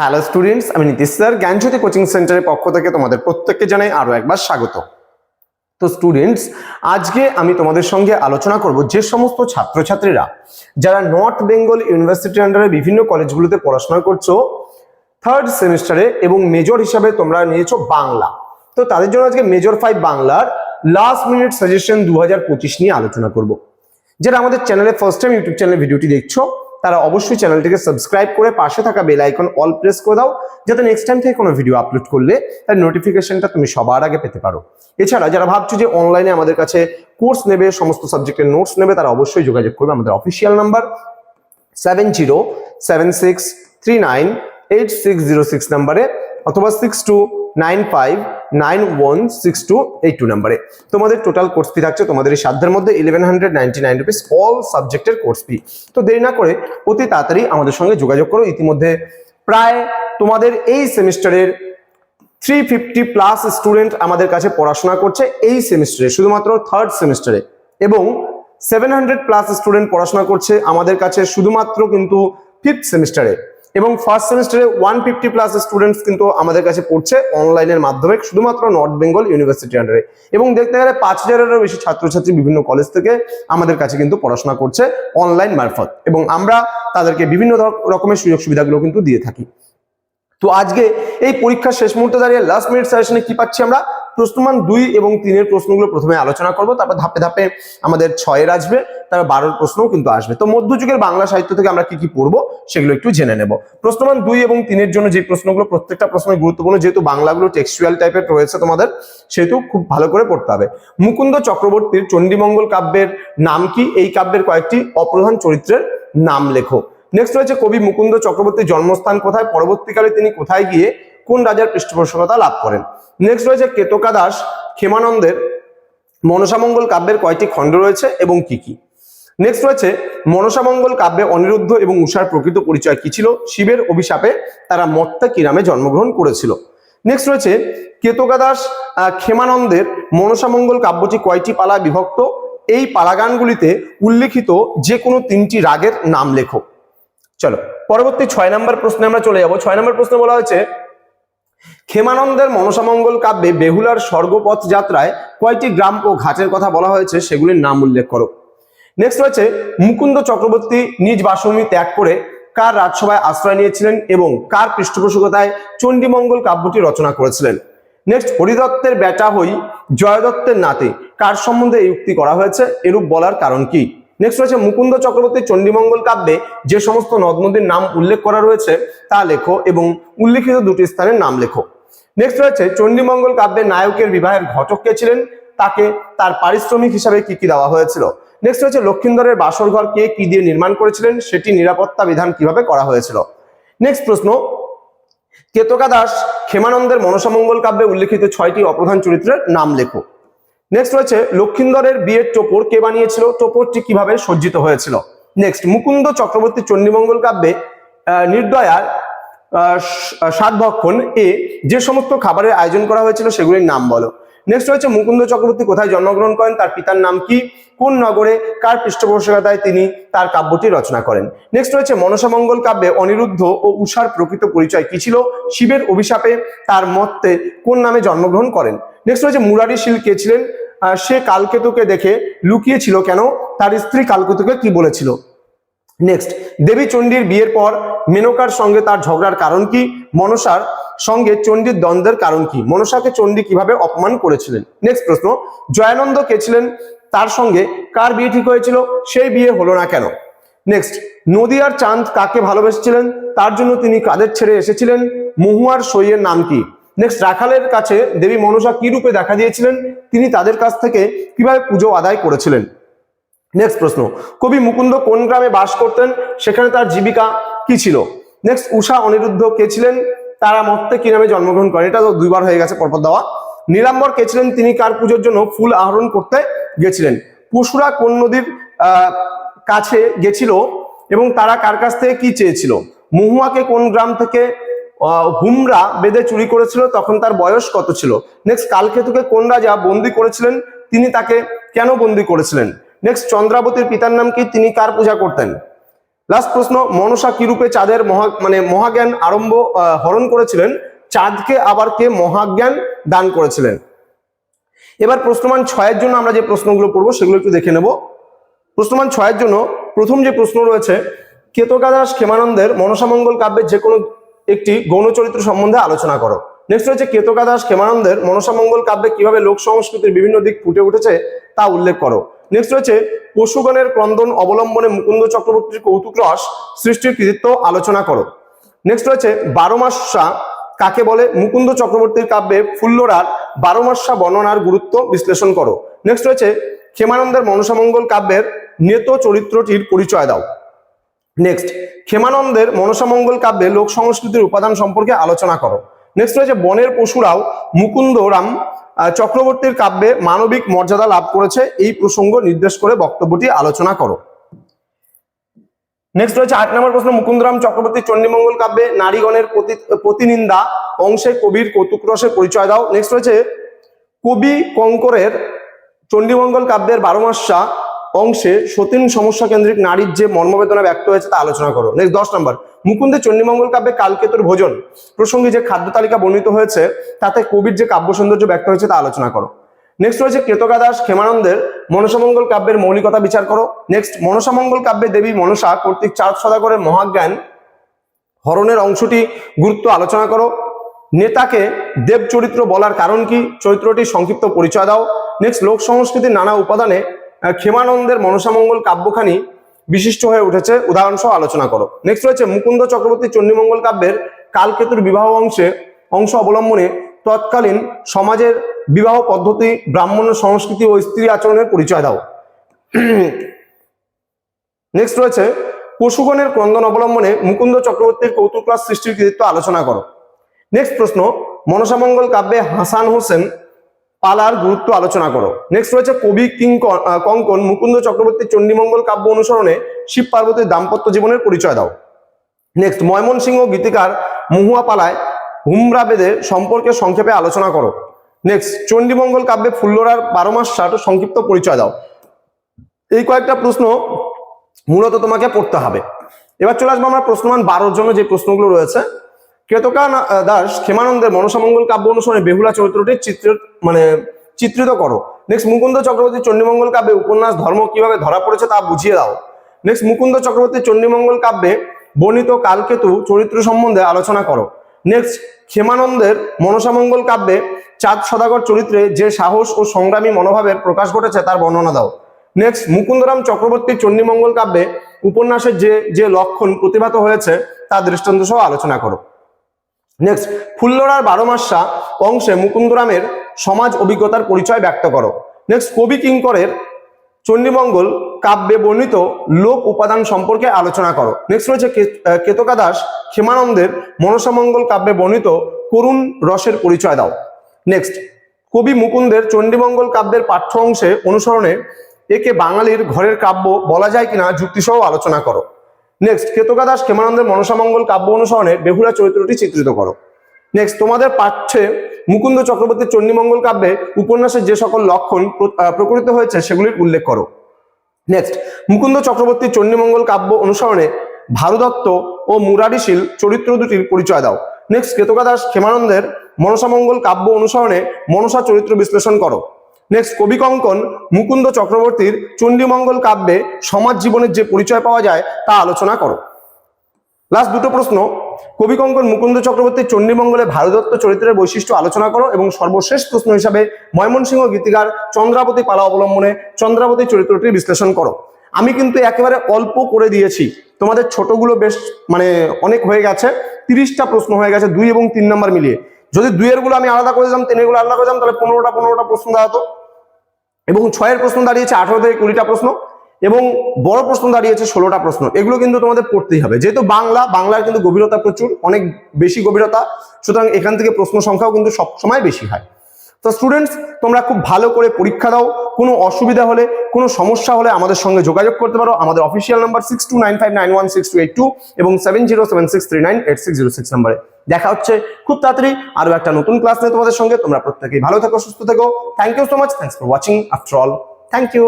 Hello students আমি Nitish sir. জ্ঞানজ্যোতি coaching সেন্টারের পক্ষ থেকে তোমাদের প্রত্যেককে জানাই আরও একবার স্বাগত। তো স্টুডেন্টস আজকে আমি তোমাদের সঙ্গে আলোচনা করব যে সমস্ত ছাত্রছাত্রীরা যারা নর্থ বেঙ্গল ইউনিভার্সিটির আন্ডারে বিভিন্ন কলেজগুলোতে পড়াশোনা করছ থার্ড সেমিস্টারে এবং মেজর হিসাবে তোমরা নিয়েছো বাংলা। তো, তাদের জন্য আজকে মেজর ফাইভ বাংলার লাস্ট মিনিট সাজেশন দু হাজার পঁচিশ নিয়ে আলোচনা করব। যারা আমাদের চ্যানেলে ফার্স্ট টাইম ইউটিউব চ্যানেলে ভিডিওটি দেখছ তারা অবশ্যই চ্যানেলটিকে সাবস্ক্রাইব করে পাশে থাকা বেল আইকন অল প্রেস করে দাও, যাতে নেক্সট টাইম থেকে কোনো ভিডিও আপলোড করলে তার নোটিফিকেশনটা তুমি সবার আগে পেতে পারো। এছাড়া যারা ভাবছ যে অনলাইনে আমাদের কাছে কোর্স নেবে, সমস্ত সাবজেক্টের নোটস নেবে, তারা অবশ্যই যোগাযোগ করবে আমাদের official number seven zero seven six three nine eight six zero six নাম্বারে অথবা six two nine five nine one six two eight two নাম্বারে তোমাদের টোটাল থাকছে তোমাদের এই মধ্যে eleven hundred ninety nine rupees সাবজেক্টের তো দেরি না করে অতি তাড়াতাড়ি আমাদের সঙ্গে যোগাযোগ করো। ইতিমধ্যে প্রায় তোমাদের এই সেমিস্টারের থ্রি ফিফটি প্লাস স্টুডেন্ট আমাদের কাছে পড়াশোনা করছে এই সেমিস্টারে, শুধুমাত্র থার্ড সেমিস্টারে এবং সেভেন হান্ড্রেড প্লাস স্টুডেন্ট পড়াশোনা করছে আমাদের কাছে শুধুমাত্র কিন্তু ফিফথ সেমিস্টারে এবং ফার্স্ট সেমিস্টারে ওয়ান ফিফটি প্লাস স্টুডেন্টস কিন্তু আমাদের কাছে পড়ছে অনলাইনের মাধ্যমে, শুধুমাত্র নর্থ বেঙ্গল ইউনিভার্সিটি আন্ডারে এবং দেখতে গেলে পাঁচ হাজারেরও বেশি ছাত্রছাত্রী বিভিন্ন কলেজ থেকে আমাদের কাছে কিন্তু পড়াশোনা করছে অনলাইন মারফত। এবং আমরা তাদেরকে বিভিন্ন রকমের সুযোগ সুবিধাগুলো কিন্তু দিয়ে থাকি। তো আজকে এই পরীক্ষার শেষ মুহূর্তে দাঁড়িয়ে লাস্ট মিনিট সেশনে কি পাচ্ছি আমরা? প্রশ্নমান দুই এবং তিনের প্রশ্নগুলো প্রথমে আলোচনা করব, তারপর ধাপে ধাপে আমাদের ছয়ের আসবে, তারপর বারোর প্রশ্নও কিন্তু আসবে। তো মধ্যযুগের বাংলা সাহিত্য থেকে আমরা কি কি পড়ব সেগুলো একটু জেনে নেব। প্রশ্নমান দুই এবং তিনের জন্য যে প্রশ্নগুলো প্রত্যেকটা প্রশ্ন গুরুত্বপূর্ণ, যেহেতু বাংলাগুলো টেক্সচুয়াল টাইপের রয়েছে তোমাদের, সেহেতু খুব ভালো করে পড়তে হবে। মুকুন্দ চক্রবর্তীর চণ্ডীমঙ্গল কাব্যের নাম কি? এই কাব্যের কয়েকটি অপ্রধান চরিত্রের নাম লেখো। নেক্সট রয়েছে কবি মুকুন্দ চক্রবর্তীর জন্মস্থান কোথায়? পরবর্তীকালে তিনি কোথায় গিয়ে কোন রাজার পৃষ্ঠপোষকতা লাভ করেন? নেক্সট রয়েছে কেতকা দাস ক্ষেমানন্দের মনসামঙ্গল কাব্যের কয়টি খণ্ড রয়েছে এবং কি কি? নেক্সট রয়েছে মনসামঙ্গল কাব্যে অনিরুদ্ধ এবং উষার প্রকৃত পরিচয় কি ছিল? শিবের অভিশাপে তারা মত্তা কি নামে জন্মগ্রহণ করেছিল। নেক্সট রয়েছে, কেতকা দাস ক্ষেমানন্দের মনসামঙ্গল কাব্যটি কয়টি পালায় বিভক্ত? এই পালাগানগুলিতে উল্লেখিত যে কোনো তিনটি রাগের নাম লেখো। চলো, পরবর্তী ছয় নম্বর প্রশ্নে আমরা চলে যাব। ছয় নম্বর প্রশ্নে বলা হয়েছে ক্ষেমানন্দের মনসামঙ্গল কাব্যে বেহুলার স্বর্গপথ যাত্রায় কয়টি গ্রাম ও ঘাটের কথা বলা হয়েছে সেগুলির নাম উল্লেখ করো। নেক্সট রয়েছে, মুকুন্দ চক্রবর্তী নিজ বাসভূমি ত্যাগ করে কার রাজসভায় আশ্রয় নিয়েছিলেন এবং কার পৃষ্ঠপোষকতায় চণ্ডীমঙ্গল কাব্যটি রচনা করেছিলেন? নেক্সট হরিদত্তের বেটা হই জয়দত্তের নাতে, কার সম্বন্ধে এই উক্তি করা হয়েছে? এরূপ বলার কারণ কি? নেক্সট রয়েছে, মুকুন্দ চক্রবর্তী চণ্ডীমঙ্গল কাব্যে যে সমস্ত নদ নদীর নাম উল্লেখ করা রয়েছে তা লেখো এবং উল্লেখিত দুটি স্থানের নাম লেখো। নেক্সট রয়েছে চণ্ডীমঙ্গল কাব্যের নায়কের বিবাহের ঘটক কে ছিলেন? তাকে তার পারিশ্রমিক হিসাবে কি কি দেওয়া হয়েছিল? নেক্সট রয়েছে লক্ষিন্দরের বাসর ঘর কে কি দিয়ে নির্মাণ করেছিলেন? সেটি নিরাপত্তা বিধান কীভাবে করা হয়েছিল? নেক্সট প্রশ্ন। কেতকা দাস ক্ষেমানন্দের মনসামঙ্গল কাব্যে উল্লেখিত ছয়টি অপ্রধান চরিত্রের নাম লেখো। নেক্সট রয়েছে লক্ষিন্দরের বিয়ের টোপর কে বানিয়েছিল? টোপরটি কীভাবে সজ্জিত হয়েছিল? নেক্সট মুকুন্দ চক্রবর্তী চণ্ডীমঙ্গল কাব্যে নির্দয়ার আহ, স- সাতভক্ষণ এ যে সমস্ত খাবারের আয়োজন করা হয়েছিল সেগুলির নাম বলো। নেক্সট রয়েছে মুকুন্দ চক্রবর্তী কোথায় জন্মগ্রহণ করেন তার পিতার নাম কি কোন নগরে কার পৃষ্ঠপোষকতায় তিনি তার কাব্যটি রচনা করেন। নেক্সট রয়েছে মনসামঙ্গল কাব্যে অনিরুদ্ধ ও উষার প্রকৃত পরিচয় কি ছিল শিবের অভিশাপে তার মত্তে কোন নামে জন্মগ্রহণ করেন। নেক্সট রয়েছে মুরারি শীল কে ছিলেন সে কালকেতুকে দেখে লুকিয়েছিল কেন তার স্ত্রী কালকেতুকে কি বলেছিল। নেক্সট দেবী চণ্ডীর বিয়ের পর মেনকার সঙ্গে তার ঝগড়ার কারণ কি? মনসার সঙ্গে চণ্ডীর দ্বন্দ্বের কারণ কি? মনসাকে চণ্ডী কীভাবে অপমান করেছিলেন? নেক্সট প্রশ্ন, জয়ানন্দ কে ছিলেন? তার সঙ্গে কার বিয়ে ঠিক হয়েছিল? সেই বিয়ে হলো না কেন? নেক্সট নদিয়ার চাঁদ কাকে ভালোবেসেছিলেন? তার জন্য তিনি কাদের ছেড়ে এসেছিলেন? মহুয়ার সইয়ের নাম কি? নেক্সট রাখালের কাছে দেবী মনসা কি রূপে দেখা দিয়েছিলেন? তিনি তাদের কাছ থেকে কীভাবে পুজো আদায় করেছিলেন? নেক্সট প্রশ্ন, কবি মুকুন্দ কোন গ্রামে বাস করতেন? সেখানে তার জীবিকা কি ছিল? নেক্সট উষা অনিরুদ্ধ কে ছিলেন? তারা মত্তে কি নামে জন্মগ্রহণ করেন? এটা তো দুইবার হয়ে গেছে পরপর দেওয়া। নীলাম্বর কে ছিলেন? তিনি কার পুজোর জন্য ফুল আহরণ করতে গেছিলেন? পশুরা কোন নদীর কাছে গেছিল এবং তারা কার কাছ থেকে কি চেয়েছিল? মহুয়াকে কোন গ্রাম থেকে হুমরা বেদে চুরি করেছিল? তখন তার বয়স কত ছিল? নেক্সট কালকেতুকে কোন রাজা বন্দি করেছিলেন? তিনি তাকে কেন বন্দি করেছিলেন? নেক্সট চন্দ্রাবতীর পিতার নাম কি? তিনি কার পূজা করতেন? লাস্ট প্রশ্ন, মনসা কি রূপে চাঁদের মহা মানে মহাজ্ঞান আরম্ভ হরণ করেছিলেন? চাঁদকে আবার কে মহাজ্ঞান দান করেছিলেন? এবার প্রশ্নমান ছয়ের জন্য আমরা যে প্রশ্নগুলো পড়ব, সেগুলো একটু দেখে নেব। প্রশ্নমান ছয়ের জন্য প্রথম যে প্রশ্ন রয়েছে, কেতকাদাস ক্ষেমানন্দের মনসামঙ্গল কাব্যের যে কোনো একটি গৌণ চরিত্র সম্বন্ধে আলোচনা করো। নেক্সট রয়েছে, কেতকাদাস ক্ষেমানন্দের মনসামঙ্গল কাব্যে কীভাবে লোক সংস্কৃতির বিভিন্ন দিক ফুটে উঠেছে তা উল্লেখ করো। নেক্সট রয়েছে পশুগণের ক্রন্দন অবলম্বনে মুকুন্দ চক্রবর্তীর কৌতুক রস সৃষ্টির কৃতিত্ব আলোচনা করো। নেক্সট রয়েছে বারো মাসা কাকে বলে? মুকুন্দ চক্রবর্তীর কাব্যে ফুল্লরার বারো মাসা বর্ণনার গুরুত্ব বিশ্লেষণ করো। নেক্সট রয়েছে ক্ষেমানন্দের মনসামঙ্গল কাব্যের নেত চরিত্রটির পরিচয় দাও। নেক্সট ক্ষেমানন্দের মনসামঙ্গল কাব্যে লোক সংস্কৃতির উপাদান সম্পর্কে আলোচনা করো। নেক্সট রয়েছে বনের পশুরাও মুকুন্দরাম চক্রবর্তীর কাব্যে মানবিক মর্যাদা লাভ করেছে। এই প্রসঙ্গ নির্দেশ করে বক্তব্যটি আলোচনা করো। নেক্সট রয়েছে আট নম্বর প্রশ্ন। মুকুন্দরাম চক্রবর্তী চণ্ডীমঙ্গল কাব্যে নারীগণের প্রতি- প্রতিনিন্দা অংশে কবির কৌতুক রসের পরিচয় দাও। নেক্সট রয়েছে কবি কঙ্করের চণ্ডীমঙ্গল কাব্যের বারো মাসা অংশে সতীন সমস্যা কেন্দ্রিক নারীর যে মর্মবেদনা ব্যক্ত হয়েছে তা আলোচনা করো। নেক্সট দশ নম্বর। মুকুন্দের চণ্ডীমঙ্গল কাব্যে কালকেতুর ভোজন প্রসঙ্গে যে খাদ্য তালিকা বর্ণিত হয়েছে, তাতে কবির যে কাব্য সৌন্দর্য ব্যক্ত হয়েছে তা আলোচনা করো। নেক্সট রয়েছে কেতকা দাস ক্ষেমানন্দের মনসামঙ্গল কাব্যের মৌলিকতা বিচার করো। নেক্সট মনসামঙ্গল কাব্যে দেবী মনসা কর্তৃক চাঁদ সদাগরের মহাজ্ঞান হরণের অংশটি গুরুত্ব আলোচনা করো। নেতাকে দেব চরিত্র বলার কারণ কি? চরিত্রটির সংক্ষিপ্ত পরিচয় দাও। নেক্সট লোক সংস্কৃতির নানা উপাদানে ক্ষেমানন্দের মনসামঙ্গল কাব্যখানি বিশিষ্ট হয়ে উঠেছে। উদাহরণসহ আলোচনা করো। নেক্সট রয়েছে মুকুন্দ চক্রবর্তী চণ্ডীমঙ্গল কাব্যের কালকেতুর বিবাহ অংশে অংশ অবলম্বনে তৎকালীন সমাজের বিবাহ পদ্ধতি, ব্রাহ্মণ সংস্কৃতি ও স্ত্রী আচরণের পরিচয় দাও। নেক্সট রয়েছে পশুগণের ক্রন্দন অবলম্বনে মুকুন্দ চক্রবর্তীর কৌতুক সৃষ্টির কৃতিত্ব আলোচনা করো। নেক্সট প্রশ্ন, মনসামঙ্গল কাব্যে হাসান হোসেন পালার গুরুত্ব আলোচনা করো। নেক্সট রয়েছে কবি কিং কঙ্কন, মুকুন্দ চক্রবর্তীর চণ্ডীমঙ্গল কাব্য অনুসরণে শিব পার্বতীর দাম্পত্য জীবনের পরিচয় দাও। নেক্সট ময়মনসিংহ গীতিকার মহুয়া পালায় হুমরা বেদে সম্পর্কে সংক্ষেপে আলোচনা করো। নেক্সট চণ্ডীমঙ্গল কাব্যে ফুল্লরার বারো মাস ষাট সংক্ষিপ্ত পরিচয় দাও। এই কয়েকটা প্রশ্ন মূলত তোমাকে পড়তে হবে। এবার চলে আসব আমরা প্রশ্নমান বারোর জন্য যে প্রশ্নগুলো রয়েছে। কেতকা দাস ক্ষেমানন্দের মনসামঙ্গল কাব্য অনুসরণে বেহুলা চরিত্রটি চিত্র মানে চিত্রিত করো। নেক্সট মুকুন্দ চক্রবর্তী চণ্ডীমঙ্গল কাব্যে উপন্যাস ধর্ম কীভাবে ধরা পড়েছে তা বুঝিয়ে দাও। নেক্সট মুকুন্দ চক্রবর্তী চণ্ডীমঙ্গল কাব্যে বর্ণিত কালকেতু চরিত্র সম্বন্ধে আলোচনা করো। নেক্সট ক্ষেমানন্দের মনসামঙ্গল কাব্যে চাঁদ সদাগর চরিত্রে যে সাহস ও সংগ্রামী মনোভাবের প্রকাশ ঘটেছে তার বর্ণনা দাও। নেক্সট মুকুন্দরাম চক্রবর্তী চণ্ডীমঙ্গল কাব্যে উপন্যাসের যে যে লক্ষণ প্রতিভাত হয়েছে তা দৃষ্টান্ত সহ আলোচনা করো। নেক্সট ফুল্লরার বারো মাসা অংশে মুকুন্দরামের সমাজ অভিজ্ঞতার পরিচয় ব্যক্ত করো। নেক্সট কবি কিঙ্করের চণ্ডীমঙ্গল কাব্যে বর্ণিত লোক উপাদান সম্পর্কে আলোচনা করো। নেক্সট রয়েছে কেতকা দাস ক্ষেমানন্দের মনসামঙ্গল কাব্যে বর্ণিত করুণ রসের পরিচয় দাও। নেক্সট কবি মুকুন্দের চণ্ডীমঙ্গল কাব্যের পাঠ্য অংশে অনুসরণে একে বাঙালির ঘরের কাব্য বলা যায় কিনা যুক্তিসহ আলোচনা করো। নেক্সট কেতকা দাস ক্ষেমানন্দের মনসামঙ্গল কাব্য অনুসরণে বেহুলা চরিত্রটি চিত্রিত করো। নেক্সট তোমাদের পাঠ্যে মুকুন্দ চক্রবর্তীর চণ্ডীমঙ্গল কাব্যে উপন্যাসের যে সকল লক্ষণ প্র- আহ, হয়েছে সেগুলির উল্লেখ করো। নেক্সট মুকুন্দ চক্রবর্তীর চণ্ডীমঙ্গল কাব্য অনুসরণে ভারদত্ত ও মুরারিশীল চরিত্র দুটির পরিচয় দাও। নেক্সট কেতকা দাস ক্ষেমানন্দের মনসামঙ্গল কাব্য অনুসরণে মনসা চরিত্র বিশ্লেষণ করো। নেক্সট কবি কঙ্কন মুকুন্দ চক্রবর্তীর চণ্ডীমঙ্গল কাব্যে সমাজ জীবনের যে পরিচয় পাওয়া যায়, তা আলোচনা করো। লাস্ট দুটো প্রশ্ন, কবি কঙ্কন মুকুন্দ চক্রবর্তীর চণ্ডীমঙ্গলে ভারদত্ত চরিত্রের বৈশিষ্ট্য আলোচনা করো এবং সর্বশেষ প্রশ্ন হিসাবে ময়মনসিংহ গীতিকার চন্দ্রাবতী পালা অবলম্বনে চন্দ্রাবতী চরিত্রটির বিশ্লেষণ করো। আমি কিন্তু একেবারে অল্প করে দিয়েছি, তোমাদের ছোটগুলো বেশ মানে অনেক হয়ে গেছে, তিরিশটা প্রশ্ন হয়ে গেছে, দুই এবং তিন নাম্বার মিলিয়ে। যদি দুইয়েরগুলো আমি আলাদা করে দিতাম তিনেরগুলো আলাদা করে দিতাম, তাহলে পনেরোটা পনেরোটা প্রশ্ন দাঁড়াতো। এবং ছয়ের প্রশ্ন দাঁড়িয়েছে আঠারো থেকে কুড়িটা প্রশ্ন এবং বড় প্রশ্ন দাঁড়িয়েছে ষোলোটা প্রশ্ন। এগুলো কিন্তু তোমাদের পড়তেই হবে। যেহেতু বাংলা, বাংলার কিন্তু গভীরতা প্রচুর, অনেক বেশি গভীরতা, সুতরাং এখান থেকে প্রশ্ন সংখ্যাও কিন্তু সবসময় বেশি হয়। তো স্টুডেন্টস তোমরা খুব ভালো করে পরীক্ষা দাও। কোনো অসুবিধা হলে, কোনো সমস্যা হলে আমাদের সঙ্গে যোগাযোগ করতে পারো। আমাদের official number six two nine five nine one six two eight two এবং seven zero seven six three nine eight six zero six নাম্বারে। দেখা হচ্ছে খুব তাড়াতাড়ি আরও একটা নতুন ক্লাস নিয়ে তোমাদের সঙ্গে। তোমরা প্রত্যেকেই ভালো থেকো, সুস্থ থেকো। Thank you so much thanks for watching after all thank you